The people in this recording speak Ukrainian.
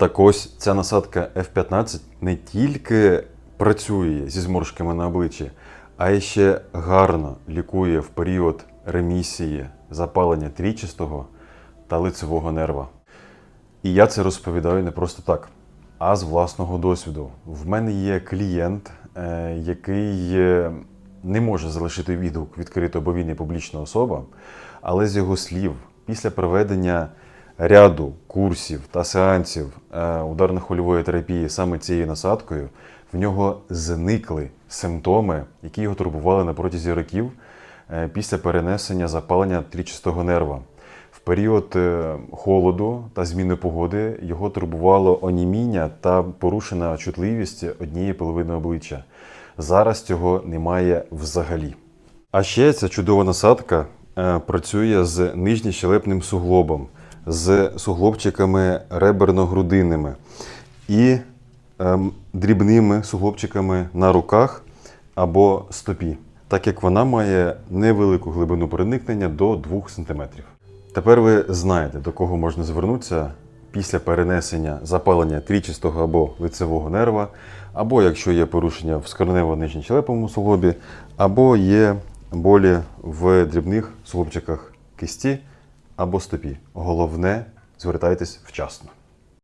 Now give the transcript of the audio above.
Так ось ця насадка F15 не тільки працює зі зморшками на обличчі, а ще гарно лікує в період ремісії запалення трічастого та лицевого нерва. І я це розповідаю не просто так, а з власного досвіду. В мене є клієнт, е, який не може залишити відгук відкрито, бо він є публічна особа, але з його слів, після проведення ряду курсів та сеансів е, ударно-хвильової терапії саме цією насадкою, в нього зникли симптоми, які його турбували на протязі років е, після перенесення запалення трічастого нерва. В період е, холоду та зміни погоди його турбувало оніміння та порушена чутливість однієї половини обличчя. Зараз цього немає взагалі. А ще ця чудова насадка працює з нижньощелепним суглобом, з суглобчиками реберно-грудинними і ем, дрібними суглобчиками на руках або стопі, так як вона має невелику глибину проникнення до 2 см. Тепер ви знаєте, до кого можна звернутися після перенесення запалення трічастого або лицевого нерва, або якщо є порушення в скронево-нижньощелеповому суглобі, або є болі в дрібних суглобчиках кисті або стопі. Головне, звертайтесь вчасно.